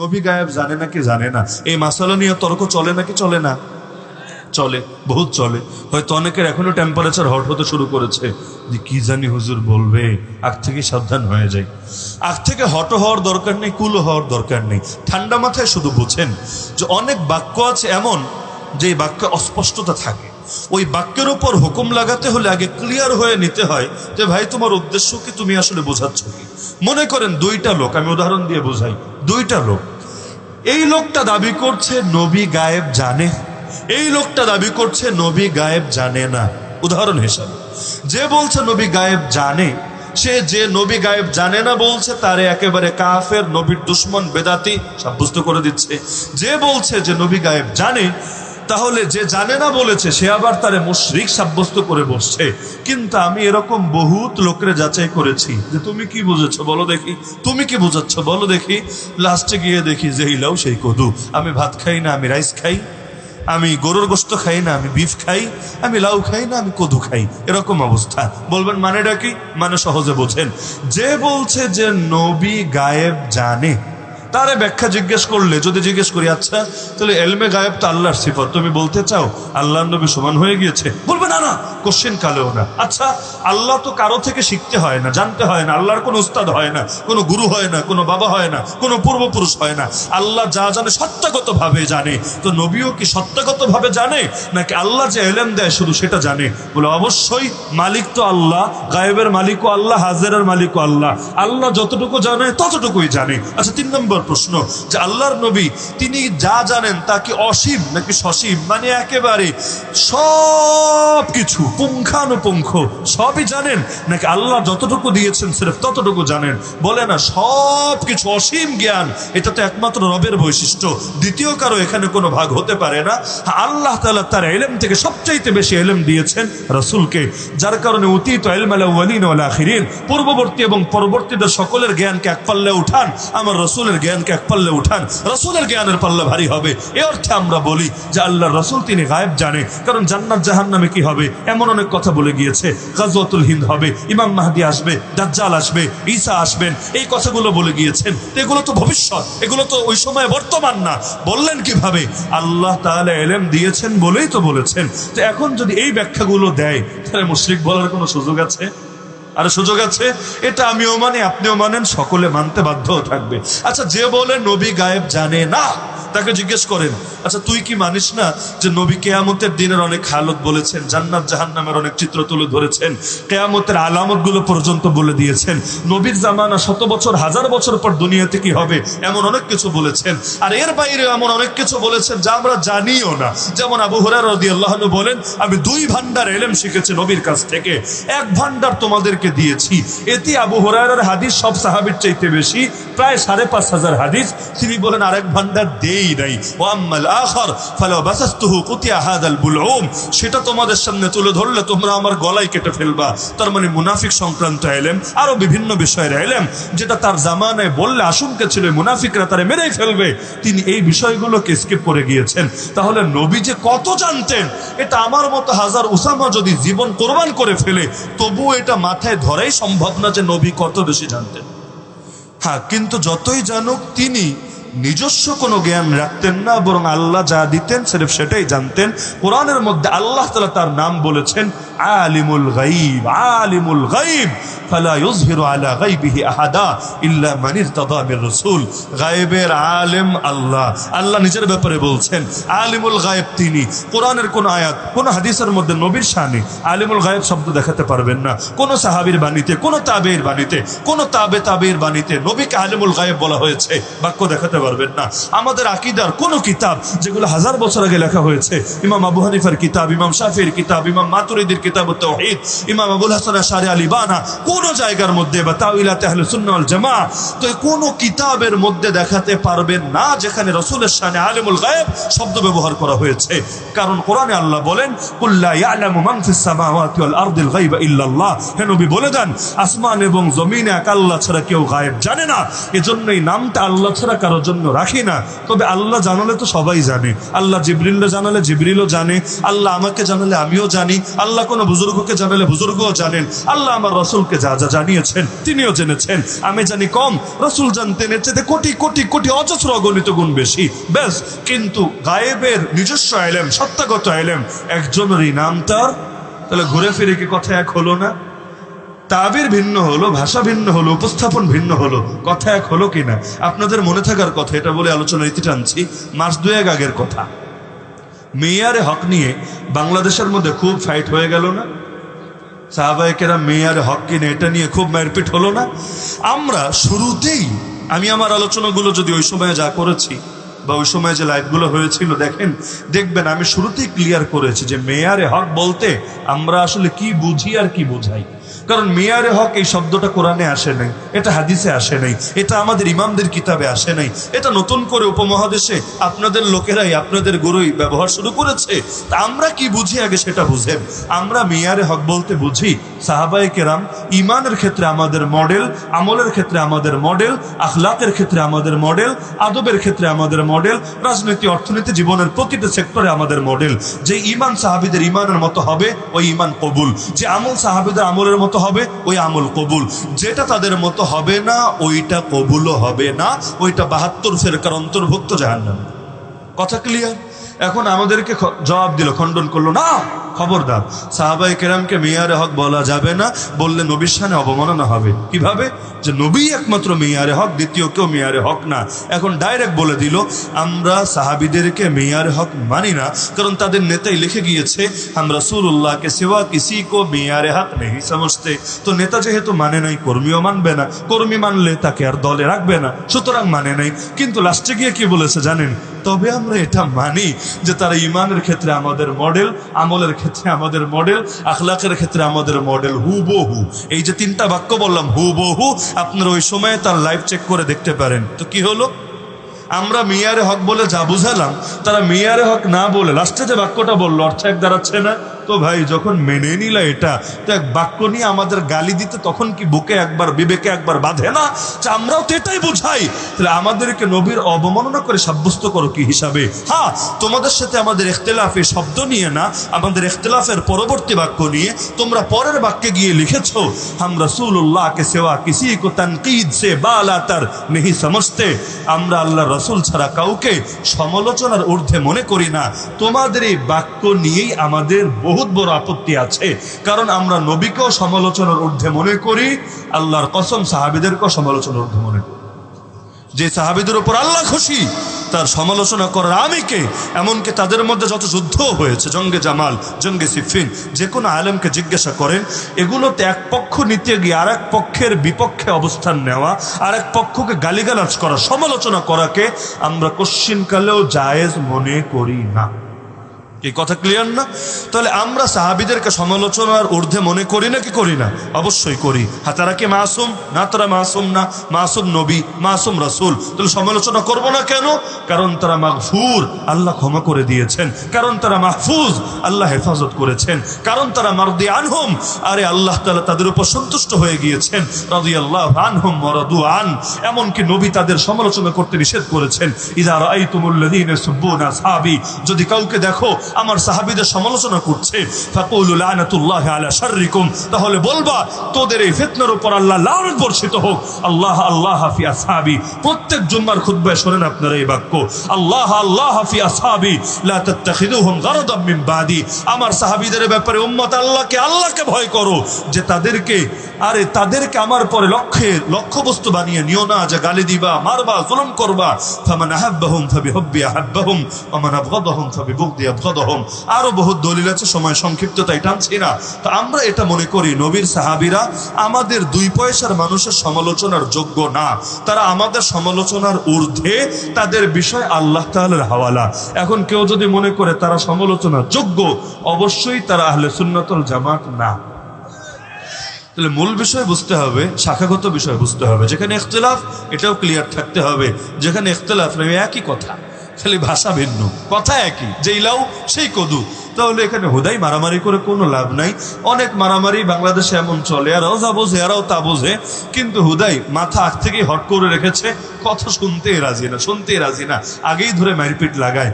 নবী গায়েব জানে নাকি জানে না। এই মাসালা নিয়ে তর্ক চলে নাকি চলে না? চলে, বহুত চলে। হয়তো অনেকের এখনও টেম্পারেচার হট হতে শুরু করেছে। যে কি জানি হুজুর বলবে, আগ থেকে সাবধান হয়ে যায় আগ থেকে হট হওয়ার দরকার নেই কুল হওয়ার দরকার নেই। ঠান্ডা মাথায় শুধু বুঝেন যে অনেক বাক্য আছে এমন যে বাক্যে অস্পষ্টতা থাকে। ওই বাক্যের উপর হুকুম লাগাতে হলে আগে ক্লিয়ার হয়ে নিতে হয় যে ভাই, তোমার উদ্দেশ্য কি, তুমি আসলে বোঝাচ্ছ কি? মনে করেন দুইটা লোক, আমি উদাহরণ দিয়ে বোঝাই, দুইটা লোক এই লোকটা দাবি করছে নবী গায়েব জানে। এই লোকটা দাবি করছে নবী গায়েব জানে না। উদাহরণ হিসাবে, যে বলছে নবী গায়েব জানে, সে যে নবী গায়েব জানে না বলছে, তারে একেবারে কাফের, নবীর দুশ্মন, বেদাতি সাব্যস্ত করে দিচ্ছে। যে বলছে যে নবী গায়েব জানে তাহলে যে জানে না বলেছে, সে আবার তারে মুশরিক সাব্যস্ত করে বসছে। কিন্তু আমি এরকম বহুত লোকের যাচাই করেছি যে তুমি কি বুঝেছ বলো দেখি। তুমি কি বুঝাচ্ছ বলো দেখি। লাস্টে গিয়ে দেখি যে ইলাও সেই কদু। আমি ভাত খাই না, আমি রাইস খাই। আমি গরুর গোস্ত খাই না, আমি বিফ খাই। আমি লাউ খাই না, আমি কদু খাই। এরকম অবস্থা। বলবেন মানেটা কি? মানে সহজে বোঝেন। যে বলছে যে নবী গায়েব জানে। তারে ব্যাখ্যা জিজ্ঞেস করলে, যদি জিজ্ঞেস করি আচ্ছা তাহলে এলমে গায়েব তো আল্লাহর সিফত, তুমি বলতে চাও আল্লাহ নবী সমান হয়ে গিয়েছে? বলবে, না না কোশ্চেন কালেও না। আচ্ছা আল্লাহ তো কারও থেকে শিখতে হয় না, জানতে হয় না, আল্লাহর কোনো উস্তাদ হয় না, কোনো গুরু হয় না, কোনো বাবা হয় না, কোনো পূর্বপুরুষ হয় না। আল্লাহ যা জানে সত্যাগত ভাবে জানে। তো নবীও কি সত্যাগত ভাবে জানে, নাকি আল্লাহ যে এলেম দেয় শুধু সেটা জানে? বলে, অবশ্যই মালিক তো আল্লাহ, গায়েবের মালিকও আল্লাহ, হাজেরের মালিকও আল্লাহ। আল্লাহ যতটুকু জানে, ততটুকুই জানে। আচ্ছা তিন নম্বর প্রশ্ন, যে আল্লাহর নবী, তিনি যা জানেন তা কি অসীম নাকি সসীম? মানে একেবারে সব কিছু পুঙ্খানুপুঙ্খ, সবই জানেন নাকি আল্লাহ যতটুকু দিয়েছেন সিরেফ ততটুকু জানেন? বলে না সব কিছু অসীম জ্ঞান, এটা তো একমাত্র রবের বৈশিষ্ট্য। দ্বিতীয় কারও এখানে কোনো ভাগ হতে পারে না। আল্লাহ তালা তার এলেম থেকে সবচাইতে বেশি এলেম দিয়েছেন রসুলকে, যার কারণে অতীত এলমালিন আখিরিন, পূর্ববর্তী এবং পরবর্তীদের সকলের জ্ঞানকে এক পাল্লে উঠান। আমার রসুলের জ্ঞানকে এক পাল্লে উঠান, রসুলের জ্ঞানের পাল্লা ভারী হবে। এ অর্থে আমরা বলি যে আল্লাহ রসুল তিনি গায়েব জানে, কারণ জান্নাত জাহান নামে কি হবে? এমন অনেক কথা বলে গিয়েছে। গাজওয়াতুল হিন্দ হবে, ইমাম মাহাদি আসবে, দাজ্জাল আসবে, ঈসা আসবেন, এই কথাগুলো বলে গিয়েছেন। এগুলো তো ভবিষ্যৎ, এগুলো তো ওই সময় বর্তমান না। বললেন কীভাবে? আল্লাহ তাহলে এলেম দিয়েছেন বলেই তো বলেছেন। তো এখন যদি এই ব্যাখ্যাগুলো দেয়, তাহলে মুশরিক বলার কোনো সুযোগ আছে? আর সুযোগ আছে? এটা আমিও মানি, আপনিও মানেন, সকলে মানতে বাধ্য থাকবে। আচ্ছা যে বলে নবী গায়েব জানে না তাকে জিজ্ঞেস করেন আচ্ছা তুই কি মানিস না যে নবী কেয়ামতের দিনের অনেক হালত বলেছেন, জান্নাত জাহান্নামের অনেক চিত্র তুলে ধরেছেন, কেয়ামতের আলামতগুলো পর্যন্ত বলে দিয়েছেন? নবীর জামানা শত বছর, হাজার বছর পর দুনিয়াতে কি হবে? এমন অনেক কিছু বলেছেন। আর এর বাইরে এমন অনেক কিছু বলেছেন যা আমরা জানিও না। যেমন আবু হুরার রদি আল্লাহ বলেন, আমি দুই ভান্ডার এলেম শিখেছি নবীর কাছ থেকে। এক ভান্ডার তোমাদেরকে দিয়েছি। এতে আবু হুরায়রার হাদিস সব সাহাবির চাইতে বেশি, প্রায় সাড়ে পাঁচ হাজার হাদিস। তিনি বলেন, আরেক ভান্ডার দেই নাই ও আম্মাল আখর ফালা বাসাস্তুহু কুতিয়া হাদাল বুলউম। সেটা তোমাদের সামনে তুলে ধরলে তোমরা আমার গলায় কেটে ফেলবা। তার মানে মুনাফিক সংক্রান্ত এলেম, আরও বিভিন্ন বিষয়ের এলেম, যেটা তার জামানায় বললে আশঙ্কা ছিল মুনাফিকরা তারে মেরেই ফেলবে। তিনি এই বিষয়গুলোকে স্কিপ করে গিয়েছেন। তাহলে নবী যে কত জানতেন, এটা আমার মতো হাজার উসামা যদি জীবন কোরবান করে ফেলে, তবুও এটা মাথায় ধরাই সম্ভব না যে নবী কত বেশি জানতেন। হ্যাঁ কিন্তু যতই জানুক, তিনি নিজস্ব কোনো জ্ঞান রাখতেন না, বরং আল্লাহ যা দিতেন সেটাই জানতেন। কোরআনের মধ্যে আল্লাহ তালা তার নাম বলেছেন আলিমুল গাইব আলিমুল গাইব। ফালা ইউজহিরু আলা গাইবিহি আহাদা ইল্লা মান ইরতাদা আল্লাহ। নিজের ব্যাপারে বলছেন, আলিমুল গায়েব তিনি। কোরআনের কোন আয়াত, কোন হাদিসের মধ্যে নবীর শানে আলিমুল শব্দ দেখাতে পারবেন না। কোন সাহাবীর বাণীতে, কোন তাবের বাণীতে, কোন তাবে তাবের বাণীতে নবীকে আলিমুল গায়েব বলা হয়েছে, বাক্য দেখাতে পারবেন না। আমাদের আকিদার কোন কিতাব যেগুলো হাজার বছর আগে লেখা হয়েছে, ইমাম আবু হানিফার কিতাব, ইমাম শাফির কিতাব, ইমাম মাতুরিদির কিতাব শব্দ ব্যবহার করা হয়েছে। কারণ কোরআনে আল্লাহ বলেন বলে দেন, আসমান এবং জমিনে এক আল্লাহ ছাড়া কেউ গায়েব জানে না। এজন্যই নামটা আল্লাহ ছাড়া কারোর জন্য রাখি না। তবে আল্লাহ জানালে তো সবাই জানে। আল্লাহ জিবরিল্লা জানালে জিবরিলও জানে। আল্লাহ আমাকে জানালে আমিও জানি। আল্লাহ কোনো কোনো বুজুর্গকে জানালে বুজুর্গও জানেন। আল্লাহ আমার রসুলকে যা যা জানিয়েছেন, তিনিও জেনেছেন। আমি জানি কম, রসুল জানতেন, এর চেয়ে কোটি কোটি কোটি অজস্র অগণিত গুণ বেশি। ব্যাস, কিন্তু গায়েবের নিজস্ব আইলেম সত্যাগত আইলেম একজনেরই নাম তার। তাহলে ঘুরে ফিরে কি কথা এক হলো না? তাবির ভিন্ন হলো, ভাষা ভিন্ন হলো, উপস্থাপন ভিন্ন হলো, কথা এক হলো কিনা? আপনাদের মনে থাকার কথা, এটা বলে আলোচনা রীতি টানছি। মাস দুয়েক আগের কথা। মেয়ারে হক নিয়ে বাংলাদেশের মধ্যে খুব ফাইট হয়ে গেল না? সাহাবাহিকেরা মেয়ারে হক কিনে এটা নিয়ে খুব মারপিট হলো না? আমরা শুরুতেই, আমি আমার আলোচনাগুলো যদি ওই সময় যা করেছি বা ওই সময় যে লাইভগুলো হয়েছিল, দেখেন, দেখবেন আমি শুরুতেই ক্লিয়ার করেছি যে মেয়ারে হক বলতে আমরা আসলে কি বুঝি আর কি বোঝাই। কারণ মেয়ারে হক এই শব্দটা কোরআনে আসে নাই, এটা হাদিসে আসে নাই, এটা আমাদের ইমামদের কিতাবে আসে নাই, এটা নতুন করে উপমহাদেশে আপনাদের লোকেরাই আপনাদের গুরুই ব্যবহার শুরু করেছে। তা আমরা কি বুঝি আগে সেটা বুঝেন। আমরা মেয়ারে হক বলতে বুঝি সাহাবাই কেরাম ইমানের ক্ষেত্রে আমাদের মডেল, আমলের ক্ষেত্রে আমাদের মডেল, আখলাকের ক্ষেত্রে আমাদের মডেল, আদবের ক্ষেত্রে আমাদের মডেল রাজনীতি অর্থনীতি জীবনের প্রতিটা সেক্টরে আমাদের মডেল। যে ইমান সাহাবিদের ইমানের মতো হবে, ওই ইমান কবুল। যে আমল সাহাবিদের আমলের মতো হবে, ওই আমল কবুল। যেটা তাদের মতো হবে না, ওইটা কবুলও হবে না। ওইটা বাহাত্তর ফেরকার অন্তর্ভুক্ত জাহান্নাম। কথা ক্লিয়ার এখন আমাদেরকে জবাব দিল, খণ্ডন করল, না! খবরদার। সাহাবাই কেরামকে মেয়ারে হক বলা যাবে না, বললে নবীর সামনে অবমাননা হবে। কীভাবে? যে নবী একমাত্র মেয়ারে হক, দ্বিতীয় কেউ মেয়ারে হক না। এখন ডাইরেক্ট বলে দিল, আমরা সাহাবিদেরকে মেয়ারে হক মানি না, কারণ তাদের নেতাই লিখে গিয়েছে আমরা সুরুল্লাহকে সেবা কিসি কো মেয়ারে হক নেই সমস্তে তো নেতা যেহেতু মানে নাই, কর্মীও মানবে না। কর্মী মানলে তাকে আর দলে রাখবে না, সুতরাং মানে নাই। কিন্তু লাস্টে গিয়ে কি বলেছে জানেন? তবে আমরা এটা মানি যে তারা ইমানের ক্ষেত্রে আমাদের মডেল আমলের ক্ষেত্রে আমাদের মডেল আখলাকের ক্ষেত্রে আমাদের মডেল হুবহু। এই যে তিনটা বাক্য বললাম, হুবহু, আপনারা ওই সময়ে তার লাইফ চেক করে দেখতে পারেন। তো কি হলো? আমরা মিয়ারে হক বলে যা বুঝালাম, তারা মিয়ারে হক না বলে লাস্টে যে বাক্যটা বলল অর্থ এক দাঁড়াচ্ছে না। তো ভাই, যখন মেনে নিল এটা, তো এক বাক্য নিয়ে আমাদের গালি দিতে তখন কি বুকে একবার বিবেকে একবার বাঁধে না? আমরাও তো এটাই বুঝাই। তাহলে আমাদেরকে নবীর অবমাননা করে সাব্যস্ত করো কি হিসাবে? হ্যাঁ তোমাদের সাথে আমাদের ইখতলাফ এই শব্দ নিয়ে না, আমাদের ইখতলাফের পরবর্তী বাক্য নিয়ে তোমরা পরের বাক্যে গিয়ে লিখেছ, হাম রসুল্লাহকে সেবা কিসি কো তনকিদ সে বালা তার নেহি সমঝতে। আমরা আল্লাহ রসুল ছাড়া কাউকে সমালোচনার ঊর্ধ্বে মনে করি না। তোমাদের এই বাক্য নিয়েই আমাদের বহুত বড় আপত্তি আছে। কারণ আমরা নবীকেও সমালোচনার ঊর্ধ্বে মনে করি, আল্লাহর কসম সাহাবিদেরকেও সমালোচনার ঊর্ধ্বে মনে করি। যে সাহাবিদের উপর আল্লাহ খুশি, তার সমালোচনা করার আমি কে? এমনকি তাদের মধ্যে যত যুদ্ধ হয়েছে, জঙ্গে জামাল, জঙ্গে সিফিন, যে কোনো আলেমকে জিজ্ঞাসা করেন, এগুলোতে এক পক্ষ নিতে গিয়ে আর এক পক্ষের বিপক্ষে অবস্থান নেওয়া আর এক পক্ষকে গালিগালাজ করা, সমালোচনা করাকে আমরা কশ্চিনকালেও জায়েজ মনে করি না। এই কথা ক্লিয়ার না? তাহলে আমরা সাহাবিদেরকে সমালোচনার ঊর্ধ্বে মনে করি না কি করি না? অবশ্যই করি। হ্যাঁ তারা কি মাসুম? না, তারা মাসুম না। মাসুম নবী, মাসুম রাসূল। তাহলে সমালোচনা করব না কেন? কারণ তারা মাগফুর, আল্লাহ ক্ষমা করে দিয়েছেন। কারণ তারা মাহফুজ, আল্লাহ হেফাজত করেছেন। কারণ তারা মারদি আনহুম। আরে আল্লাহ তালা তাদের উপর সন্তুষ্ট হয়ে গিয়েছেন। রাদিয়াল্লাহু আনহুম ওয়ারাদু আন। এমনকি নবী তাদের সমালোচনা করতে নিষেধ করেছেন। রাআইতুমুল্লাযীনা সুব্বুনা আসহাবি। যদি কাউকে দেখো আমার সাহাবিদের সমালোচনা করছে। তাহলে বলবা, তোদের এই ফিতনার উপর আল্লাহ লানত বর্ষিত হোক। আল্লাহ আল্লাহ ফি আসহাবি। প্রত্যেক জুম্মার খুতবায় শোনেন আপনারা এই বাক্য। আল্লাহ আল্লাহ ফি আসহাবি। মিন আমার সাহাবীদের ব্যাপারে উম্মত আল্লাহকে আল্লাহকে ভয় করো যে তাদেরকে, আরে তাদেরকে আমার পরে লক্ষ্যে, লক্ষ্যবস্তু বানিয়ে নিও না, যে গালি দিবা, মারবা, জুলুম করবা। ফামান আহাব্বাহুম ফাবিহুব্বি আহাব্বাহুম ওমান আবগাদাহুম ফাবিবুগদি আবগাদাহুম আরও বহুত দলিল আছে, সময় সংক্ষিপ্ততাই টানছি না। তো আমরা এটা মনে করি, নবীর সাহাবিরা আমাদের দুই পয়সার মানুষের সমালোচনার যোগ্য না। তারা আমাদের সমালোচনার ঊর্ধ্বে তাদের বিষয় আল্লাহ তাআলার হাওয়ালা। এখন কেউ যদি মনে করে তারা সমালোচনার যোগ্য, অবশ্যই তারা আহলে সুন্নাতুল জামাত না। তাহলে মূল বিষয় বুঝতে হবে, শাখাগত বিষয় বুঝতে হবে। যেখানে ইখতলাফ, এটাও ক্লিয়ার থাকতে হবে। যেখানে ইখতলাফ নেই একই কথা। খালি ভাষা ভিন্ন। কথা একই, যেই লাউ, সেই কদু। তাহলে এখানে হুদাই মারামারি করে কোনো লাভ নাই। অনেক মারামারি বাংলাদেশে এমন চলে, এরাও যা বোঝে, এরাও তা বোঝে। কিন্তু হুদাই মাথা আগ থেকেই হট করে রেখেছে, কথা শুনতেই রাজি না, শুনতেই রাজি না। আগেই ধরে মারপিট লাগায়।